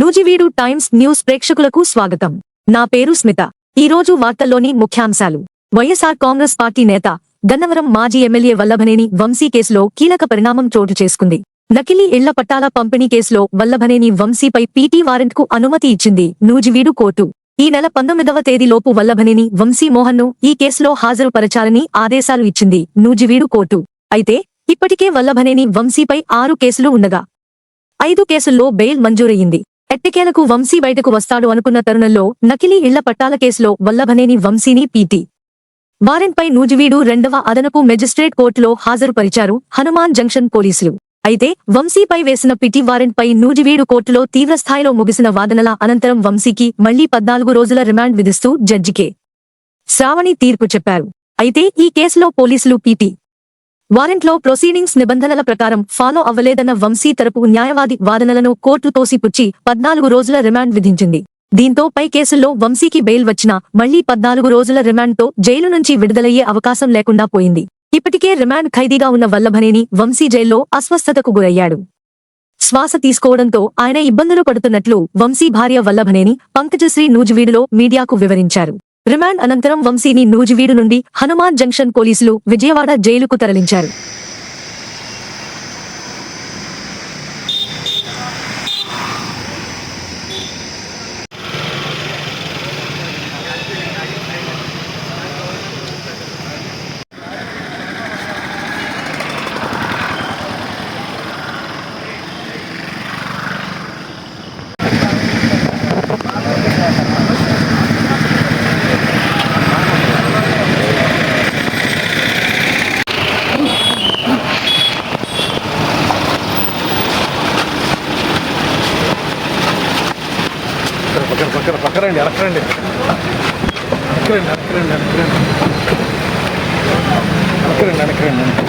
Nuzvid times news ప్రేక్షకులకు స్వాగతం. నా పేరు స్మిత. ఈరోజు వార్తల్లోని ముఖ్యాంశాలు. వైఎస్ఆర్ కాంగ్రెస్ పార్టీ నేత గన్నవరం మాజీ ఎమ్మెల్యే వల్లభనేని వంశీ కేసులో కీలక పరిణామం చోటు చేసుకుంది. నకిలీ ఇళ్ళ పట్టాల పంపిణీ కేసులో వల్లభనేని వంశీపై పీటీ వారెంట్కు అనుమతి ఇచ్చింది నూజివీడు కోర్టు. ఈ నెల పంతొమ్మిదవ తేదీలోపు వల్లభనేని వంశీ మోహన్ను ఈ కేసులో హాజరుపరచాలని ఆదేశాలు ఇచ్చింది నూజివీడు కోర్టు. అయితే ఇప్పటికే వల్లభనేని వంశీపై ఆరు కేసులు ఉండగా ఐదు కేసుల్లో బెయిల్ మంజూరయ్యింది. ఎట్టకేలకు వంశీ బయటకు వస్తాడు అనుకున్న తరుణంలో నకిలీ ఇళ్ళ పట్టాల కేసులో వల్లభనేని వంశీని పీటీ. వారెంట్పై నూజివీడు రెండవ అదనపు మెజిస్ట్రేట్ కోర్టులో హాజరుపరిచారు హనుమాన్ జంక్షన్ పోలీసులు. అయితే వంశీపై వేసిన పిటి వారెంట్పై నూజివీడు కోర్టులో తీవ్రస్థాయిలో ముగిసిన వాదనల అనంతరం వంశీకి మళ్ళీ పద్నాలుగు రోజుల రిమాండ్ విధిస్తూ జడ్జికే. శ్రావణి తీర్పు చెప్పారు. అయితే ఈ కేసులో పోలీసులు పీటీ. వారెంట్లో ప్రొసీడింగ్స్ నిబంధనల ప్రకారం ఫాలో అవ్వలేదన్న వంశీ తరపు న్యాయవాది వాదనలను కోర్టు తోసిపుచ్చి పద్నాలుగు రోజుల రిమాండ్ విధించింది. దీంతో పై కేసుల్లో వంశీకి బెయిల్ వచ్చినా మళ్ళీ పద్నాలుగు రోజుల రిమాండ్తో జైలు నుంచి విడుదలయ్యే అవకాశం లేకుండా పోయింది. ఇప్పటికే రిమాండ్ ఖైదీగా ఉన్న వల్లభనేని వంశీ జైల్లో అస్వస్థతకు గురయ్యాడు. శ్వాస తీసుకోవడంతో ఆయన ఇబ్బందులు పడుతున్నట్లు వంశీ భార్య వల్లభనేని పంకజశ్రీ నూజివీడులో మీడియాకు వివరించారు. రిమాండ్ అనంతరం వంశీని నూజివీడు నుండి హనుమాన్ జంక్షన్ పోలీసులు విజయవాడ జైలుకు తరలించారు. పక్కన పక్కరండి వెనకరండి వెనకరండి వెనకరండి వెనకరండి వెనకరండి వెనకరండి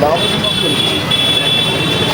లోపలికి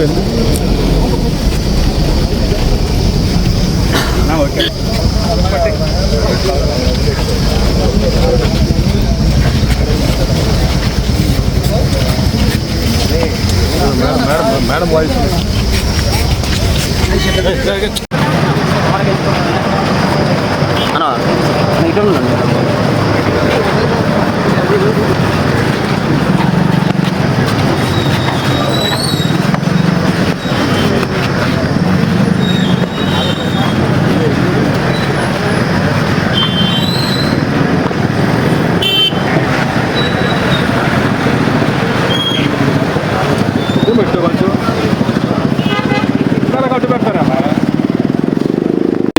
வந்து ஆ ஓகே மேடம் மேடம் வாய்ஸ் அண்ணா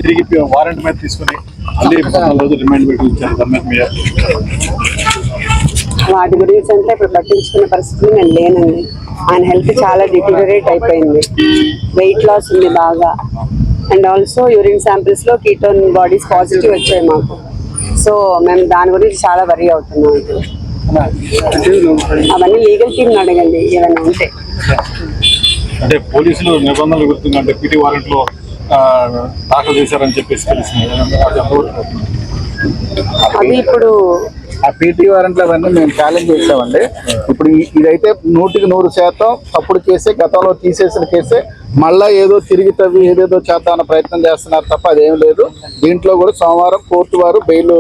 తిరిగి వారెంట్ మీద తీసుకుని మళ్ళీ పద్నాలుగు రోజులు రిమైండ్ పెట్టి ఇచ్చారు వాటి గురించి అంటే ఇప్పుడు పట్టించుకునే పరిస్థితి నేను లేనండి. ఆయన హెల్త్ చాలా డిటీరియరేట్ అయిపోయింది. వెయిట్ లాస్ ఉంది బాగా. అండ్ ఆల్సో యూరిన్ శాంపిల్స్లో కీటోన్ బాడీస్ పాజిటివ్ వచ్చాయి మాకు. సో మేము దాని గురించి చాలా వరీ అవుతున్నాం. అవన్నీ లీగల్ టీమ్ అడగండి. ఏమైనా ఉంటే. అంటే పోలీసులు నిబంధనలు గుర్తుంది? అంటే పిటి వారెంట్లో ఆ, దాఖలు చేశారని చెప్పేసి తెలిసింది. అది ఇప్పుడు ఆ పీటీ వారెంట్లు అవన్నీ మేము ఛాలెంజ్ చేసామండి. ఇప్పుడు ఇదైతే నూటికి నూరు శాతం తప్పుడు కేసే గతంలో తీసేసిన కేసే. మళ్ళా ఏదో తిరిగి తవ్వి ఏదేదో చేద్దామన్న ప్రయత్నం చేస్తున్నారు తప్ప అదేం లేదు. దీంట్లో కూడా సోమవారం కోర్టు వారు బెయిల్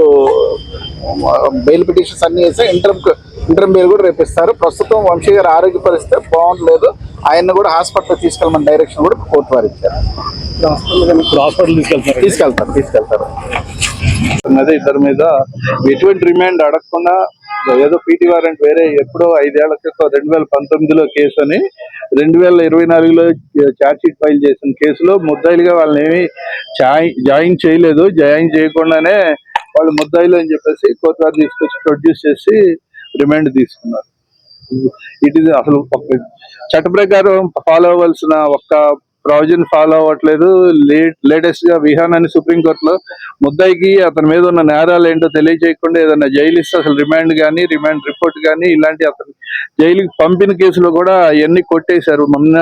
బెయిల్ పిటిషన్స్ అన్ని వేసి ఇంటర్మ్ ఇంటర్మ్ బెయిల్ కూడా రేపిస్తారు. ప్రస్తుతం వంశీ గారి ఆరోగ్య పరిస్థితి బాగుండలేదు. ఆయన్ని కూడా హాస్పిటల్ తీసుకెళ్ళమని డైరెక్షన్ కూడా కోర్టు వారు ఇచ్చారు. ఇప్పుడు హాస్పిటల్ తీసుకెళ్తారు తీసుకెళ్తారు. తీసుకెళ్తారు అదే ఇద్దరి మీద. ఎటువంటి రిమాండ్ అడగకుండా ఏదో పీటీ వారెంట్ వేరే ఎప్పుడో ఐదేళ్ళ క్రితం రెండు వేల పంతొమ్మిదిలో కేసు అని రెండు వేల ఇరవై నాలుగులో ఛార్జ్ షీట్ ఫైల్ చేసిన కేసులో ముద్దాయిలుగా వాళ్ళని ఏమి జాయిన్ చేయలేదు. జాయిన్ చేయకుండానే వాళ్ళు ముద్దాయిలు అని చెప్పేసి కోర్టు వారు తీసుకొచ్చి ప్రొడ్యూస్ చేసి రిమాండ్ తీసుకున్నారు. ఇట్ ఈస్ అసలు చట్ట ప్రకారం ఫాలో అవ్వాల్సిన ఒక్క ప్రావిజన్ ఫాలో అవ్వట్లేదు. లేటెస్ట్గా విహాన్ అని సుప్రీంకోర్టులో ముద్దాయికి అతని మీద ఉన్న నేరాలు ఏంటో తెలియజేయకుండా ఏదైనా జైలు ఇస్తే అసలు రిమాండ్ కానీ రిమాండ్ రిపోర్ట్ కానీ ఇలాంటి అతను జైలుకి పంపిన కేసులో కూడా అవన్నీ కొట్టేశారు. మొన్న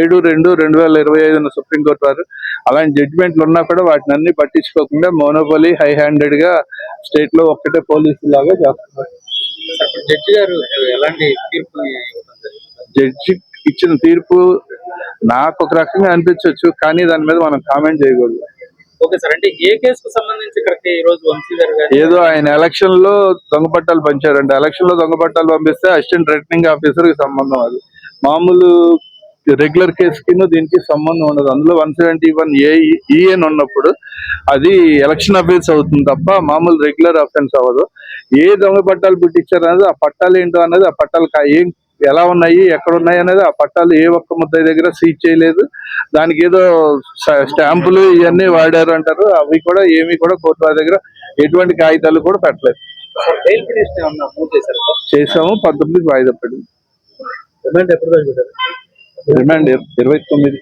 ఏడు రెండు రెండు వేల ఇరవై ఐదున సుప్రీంకోర్టు వారు అలాంటి జడ్జిమెంట్లు ఉన్నా కూడా వాటిని అన్ని పట్టించుకోకుండా మోనోపలి హై హ్యాండెడ్గా స్టేట్లో ఒక్కటే పోలీసు లాగా చేస్తున్నారు. జడ్జి గారు ఎలాంటి తీర్పు జడ్జి ఇచ్చిన తీర్పు నాకు ఒక రకంగా అనిపించవచ్చు కానీ దాని మీద మనం కామెంట్ చేయకూడదు. ఓకే సార్ అంటే ఏ కేసుకు సంబంధించి కరెక్ట్ ఈ రోజు వంశీ గారు కానీ ఏదో ఆయన ఎలక్షన్లో దొంగ పట్టాలు పంచారంట. ఎలక్షన్లో దొంగ పట్టాలు పంపిస్తే అసిస్టెంట్ రిటర్నింగ్ ఆఫీసర్కి సంబంధం అది. మామూలు రెగ్యులర్ కేసుకి దీనికి సంబంధం ఉండదు. అందులో వన్ సెవెంటీ వన్ ఏ ఈఎన్ ఉన్నప్పుడు అది ఎలక్షన్ అఫీస్ అవుతుంది తప్ప మామూలు రెగ్యులర్ అఫెన్స్ అవ్వదు. ఏ దొంగ పట్టాలు పుట్టించారు అనేది ఆ పట్టాలు ఏంటో అనేది ఆ పట్టాలు కా- ఏం ఎలా ఉన్నాయి ఎక్కడ ఉన్నాయి అనేది ఆ పట్టాలు ఏ ఒక్క ముద్దాయి దగ్గర సీజ్ చేయలేదు. దానికి ఏదో స్టాంపులు ఇవన్నీ వాడారు అంటారు. అవి కూడా ఏమీ కూడా కోర్టు దగ్గర ఎటువంటి కాగితాలు కూడా పెట్టలేదు. చేసాము పంతొమ్మిదికి వాయిదా పడింది. రిమాండ్ ఎప్పుడు రిమాండ్ ఇరవై తొమ్మిది.